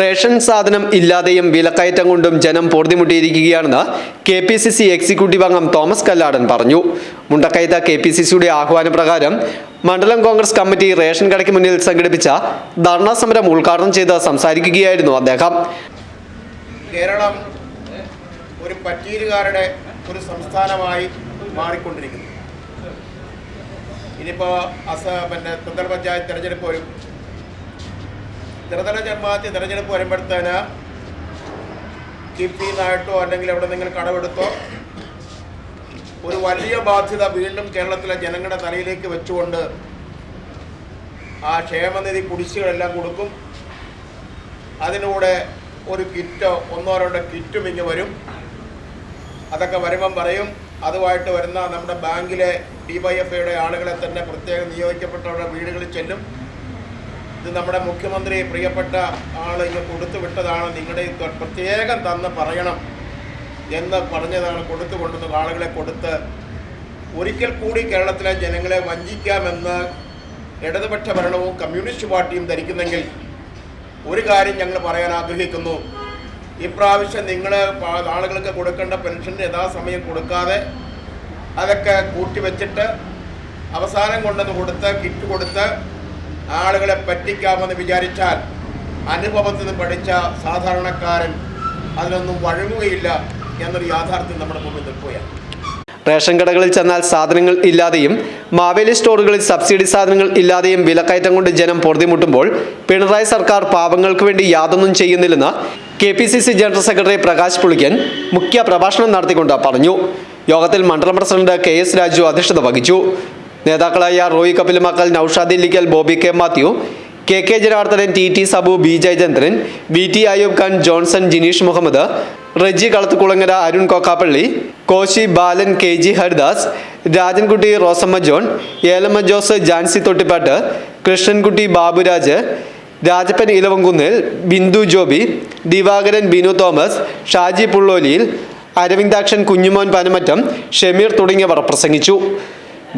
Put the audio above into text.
Ration സാധനം ഇല്ലാതെയും വിലക്കയറ്റം കൊണ്ടും ജനം പൊറുതിമുട്ടിയിരിക്കുകയാണെന്ന് K P C C executive അംഗം തോമസ് കല്ലാടൻ പറഞ്ഞു. മുണ്ടക്കയത്ത കെ പി സി സിയുടെ ആഹ്വാനപ്രകാരം മണ്ഡലം കോൺഗ്രസ് കമ്മിറ്റി റേഷൻ കടയ്ക്ക് മുന്നിൽ സംഘടിപ്പിച്ച ധർണാ സമരം ഉദ്ഘാടനം ചെയ്ത് സംസാരിക്കുകയായിരുന്നു അദ്ദേഹം. കേരളം ഒരു പറ്റീലുകാരുടെ ഒരു സംസ്ഥാനമായി മാറിക്കൊണ്ടിരിക്കുന്നു. ഇനിയിപ്പോൾ അസ പിന്നെ ത്രിതല പഞ്ചായത്ത് തിരഞ്ഞെടുപ്പ് വരും. ത്രിതല ജന്മാത്തി തിരഞ്ഞെടുപ്പ് വരുമ്പോഴത്തേന് കിഫിന്നായിട്ടോ അല്ലെങ്കിൽ എവിടെ നിങ്ങൾ കടമെടുത്തോ ഒരു വലിയ ബാധ്യത വീണ്ടും കേരളത്തിലെ ജനങ്ങളുടെ തലയിലേക്ക് വെച്ചുകൊണ്ട് ആ ക്ഷേമനിധി കുടിശ്ശികളെല്ലാം കൊടുക്കും. അതിലൂടെ ഒരു കിറ്റോ ഒന്നോ രണ്ടോ കിറ്റും ഇങ്ങ് വരും. അതൊക്കെ വരുമ്പം പറയും. അതുമായിട്ട് വരുന്ന നമ്മുടെ ബാങ്കിലെ ഡിവൈഎഫ്ഐയുടെ ആളുകളെ തന്നെ പ്രത്യേകം നിയോഗിക്കപ്പെട്ടവരുടെ വീടുകളിൽ ചെല്ലും. ഇത് നമ്മുടെ മുഖ്യമന്ത്രി പ്രിയപ്പെട്ട ആൾ ഇങ്ങ് കൊടുത്തു വിട്ടതാണ് നിങ്ങളുടെ പ്രത്യേകം തന്ന് പറയണം എന്ന് പറഞ്ഞതാണ് കൊടുത്തു കൊണ്ടു ആളുകളെ കൊടുത്ത് ഒരിക്കൽ കൂടി കേരളത്തിലെ ജനങ്ങളെ വഞ്ചിക്കാമെന്ന് ഇടതുപക്ഷ ഭരണവും കമ്മ്യൂണിസ്റ്റ് പാർട്ടിയും ധരിക്കുന്നെങ്കിൽ ഒരു കാര്യം ഞങ്ങൾ പറയാൻ ആഗ്രഹിക്കുന്നു. ഇപ്രാവശ്യം നിങ്ങൾ ആളുകൾക്ക് കൊടുക്കേണ്ട പെൻഷൻ യഥാസമയം കൊടുക്കാതെ അതൊക്കെ കൂട്ടിവെച്ചിട്ട് അവസാനം കൊണ്ടുവന്ന് കൊടുത്ത് കിറ്റ് കൊടുത്ത് ആളുകളെ പറ്റിക്കാമെന്ന് വിചാരിച്ചാൽ അനുഭവത്തിൽ നിന്ന് പഠിച്ച സാധാരണക്കാരൻ അതിനൊന്നും വഴങ്ങുകയില്ല എന്നൊരു യാഥാർത്ഥ്യം നമ്മുടെ മുമ്പിൽ നിൽക്കുകയാണ്. റേഷൻ കടകളിൽ ചെന്നാൽ സാധനങ്ങൾ ഇല്ലാതെയും മാവേലി സ്റ്റോറുകളിൽ സബ്സിഡി സാധനങ്ങൾ ഇല്ലാതെയും വിലക്കയറ്റം കൊണ്ട് ജനം പൊറുതിമുട്ടുമ്പോൾ പിണറായി സർക്കാർ പാവങ്ങൾക്ക് വേണ്ടി യാതൊന്നും ചെയ്യുന്നില്ലെന്ന് K P C C general secretary Prakash Pulickan മുഖ്യ പ്രഭാഷണം നടത്തിക്കൊണ്ട് പറഞ്ഞു. യോഗത്തിൽ മണ്ഡലം പ്രസിഡന്റ് കെ എസ് രാജു അധ്യക്ഷത വഹിച്ചു. നേതാക്കളായ Roy Makkal Noushad Illickal Boby K Mathew K K Janardhanan T T Sabu B Jayachandran V T Ayub Khan Johnson Jineesh Muhammad Reji Kalathukulangara Arun Kokkappally Koshy Balan K G Haridas Rajankutty Rosamma John Elamma Jose Jancy Thottippattu Krishnankutty Baburaj Rajappan Elavankunnil Bindu Joby Divakaran Binu Thomas Shaji Pulloliyil Aravindakshan Kunjumon Panamattam Shameer തുടങ്ങിയവർ പ്രസംഗിച്ചു.